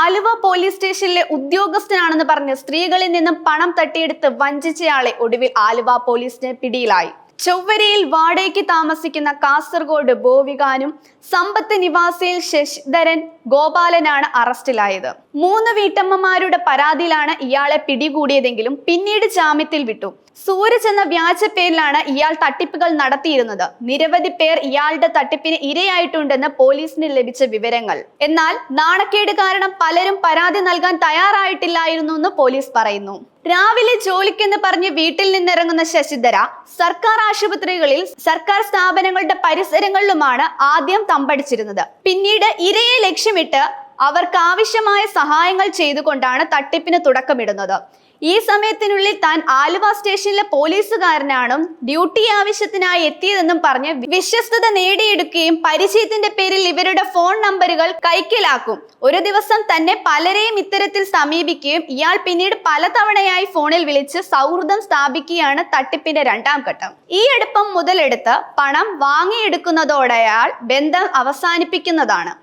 Aluva police സ്റ്റേഷനിലെ ഉദ്യോഗസ്ഥനാണെന്ന് പറഞ്ഞ് സ്ത്രീകളിൽ നിന്നും പണം തട്ടിയെടുത്ത് വഞ്ചിച്ചയാളെ ഒടുവിൽ ആലുവ പോലീസിന് പിടിയിലായി. ചൊവ്വരയിൽ വാടകയ്ക്ക് താമസിക്കുന്ന കാസർഗോഡ് ബോവികാനും സമ്പത്ത് നിവാസിയിൽ ശശിധരൻ ഗോപാലനാണ് അറസ്റ്റിലായത്. മൂന്ന് വീട്ടമ്മമാരുടെ പരാതിയിലാണ് ഇയാളെ പിടികൂടിയതെങ്കിലും പിന്നീട് ജാമ്യത്തിൽ വിട്ടു. സൂരജ് എന്ന വ്യാജ പേരിലാണ് ഇയാൾ തട്ടിപ്പുകൾ നടത്തിയിരുന്നത്. നിരവധി പേർ ഇയാളുടെ തട്ടിപ്പിന് ഇരയായിട്ടുണ്ടെന്ന് പോലീസിന് ലഭിച്ച വിവരങ്ങൾ. എന്നാൽ നാണക്കേട് കാരണം പലരും പരാതി നൽകാൻ തയ്യാറായിട്ടില്ലായിരുന്നു എന്ന് പോലീസ് പറയുന്നു. രാവിലെ ജോലിക്കെന്ന് പറഞ്ഞ് വീട്ടിൽ നിന്നിറങ്ങുന്ന ശശിധര സർക്കാർ ആശുപത്രികളിൽ സർക്കാർ സ്ഥാപനങ്ങളുടെ പരിസരങ്ങളിലുമാണ് ആദ്യം തമ്പടിച്ചിരുന്നത്. പിന്നീട് ഇരയെ ലക്ഷ്യമിട്ട് അവർക്ക് ആവശ്യമായ സഹായങ്ങൾ ചെയ്തുകൊണ്ടാണ് തട്ടിപ്പിന് തുടക്കമിടുന്നത്. ഈ സമയത്തിനുള്ളിൽ താൻ ആലുവ സ്റ്റേഷനിലെ പോലീസുകാരനാണും ഡ്യൂട്ടി ആവശ്യത്തിനായി എത്തിയതെന്നും പറഞ്ഞ് വിശ്വസ്തത നേടിയെടുക്കുകയും പരിചയത്തിന്റെ പേരിൽ ഇവരുടെ ഫോൺ നമ്പറുകൾ കൈക്കലാക്കും. ഒരു ദിവസം തന്നെ പലരെയും ഇത്തരത്തിൽ സമീപിക്കുകയും ഇയാൾ പിന്നീട് പലതവണയായി ഫോണിൽ വിളിച്ച് സൗഹൃദം സ്ഥാപിക്കുകയാണ് തട്ടിപ്പിന്റെ രണ്ടാം ഘട്ടം. ഈ അടുപ്പം മുതലെടുത്ത് പണം വാങ്ങിയെടുക്കുന്നതോടെ അയാൾ ബന്ധം അവസാനിപ്പിക്കുന്നതാണ്.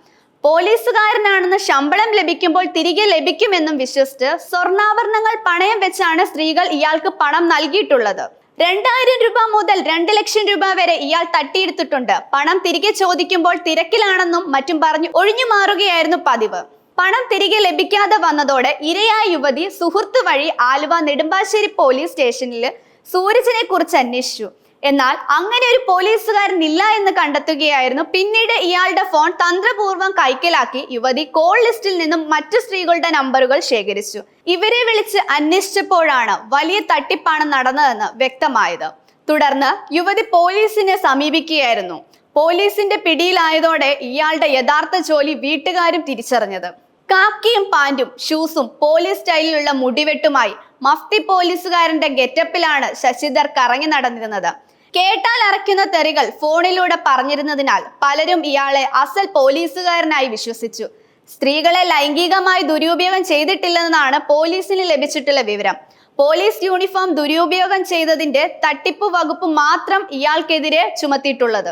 പോലീസുകാരനാണെന്ന് ശമ്പളം ലഭിക്കുമ്പോൾ തിരികെ ലഭിക്കുമെന്നും വിശ്വസിച്ച് സ്വർണാഭരണങ്ങൾ പണയം വെച്ചാണ് സ്ത്രീകൾ ഇയാൾക്ക് പണം നൽകിയിട്ടുള്ളത്. രണ്ടായിരം രൂപ മുതൽ രണ്ട് ലക്ഷം രൂപ വരെ ഇയാൾ തട്ടിയെടുത്തിട്ടുണ്ട്. പണം തിരികെ ചോദിക്കുമ്പോൾ തിരക്കിലാണെന്നും മറ്റും പറഞ്ഞു ഒഴിഞ്ഞു മാറുകയായിരുന്നു പതിവ്. പണം തിരികെ ലഭിക്കാതെ വന്നതോടെ ഇരയായ യുവതി സുഹൃത്ത് വഴി ആലുവ നെടുമ്പാശ്ശേരി പോലീസ് സ്റ്റേഷനിൽ സൂരജിനെ കുറിച്ച് അന്വേഷിച്ചു. എന്നാൽ അങ്ങനെ ഒരു പോലീസുകാരൻ ഇല്ല എന്ന് കണ്ടെത്തുകയായിരുന്നു. പിന്നീട് ഇയാളുടെ ഫോൺ തന്ത്രപൂർവം കൈക്കലാക്കി യുവതി കോൾ ലിസ്റ്റിൽ നിന്നും മറ്റു സ്ത്രീകളുടെ നമ്പറുകൾ ശേഖരിച്ചു. ഇവരെ വിളിച്ച് അന്വേഷിച്ചപ്പോഴാണ് വലിയ തട്ടിപ്പാണ് നടന്നതെന്ന് വ്യക്തമായത്. തുടർന്ന് യുവതി പോലീസിനെ സമീപിക്കുകയായിരുന്നു. പോലീസിന്റെ പിടിയിലായതോടെ ഇയാളുടെ യഥാർത്ഥ ജോലി വീട്ടുകാരും തിരിച്ചറിഞ്ഞത്. കാക്കിയും പാന്റും ഷൂസും പോലീസ് സ്റ്റൈലിലുള്ള മുടിവെട്ടുമായി മഫ്തി പോലീസുകാരന്റെ ഗെറ്റപ്പിലാണ് ശശിധർ കറങ്ങി നടന്നിരുന്നത്. കേട്ടാൽ അറയ്ക്കുന്ന തെറികൾ ഫോണിലൂടെ പറഞ്ഞിരുന്നതിനാൽ പലരും ഇയാളെ അസൽ പോലീസുകാരനായി വിശ്വസിച്ചു. സ്ത്രീകളെ ലൈംഗികമായി ദുരുപയോഗം ചെയ്തിട്ടില്ലെന്നാണ് പോലീസിന് ലഭിച്ചിട്ടുള്ള വിവരം. പോലീസ് യൂണിഫോം ദുരുപയോഗം ചെയ്തതിന്റെ തട്ടിപ്പ് വകുപ്പ് മാത്രം ഇയാൾക്കെതിരെ ചുമത്തിയിട്ടുള്ളത്.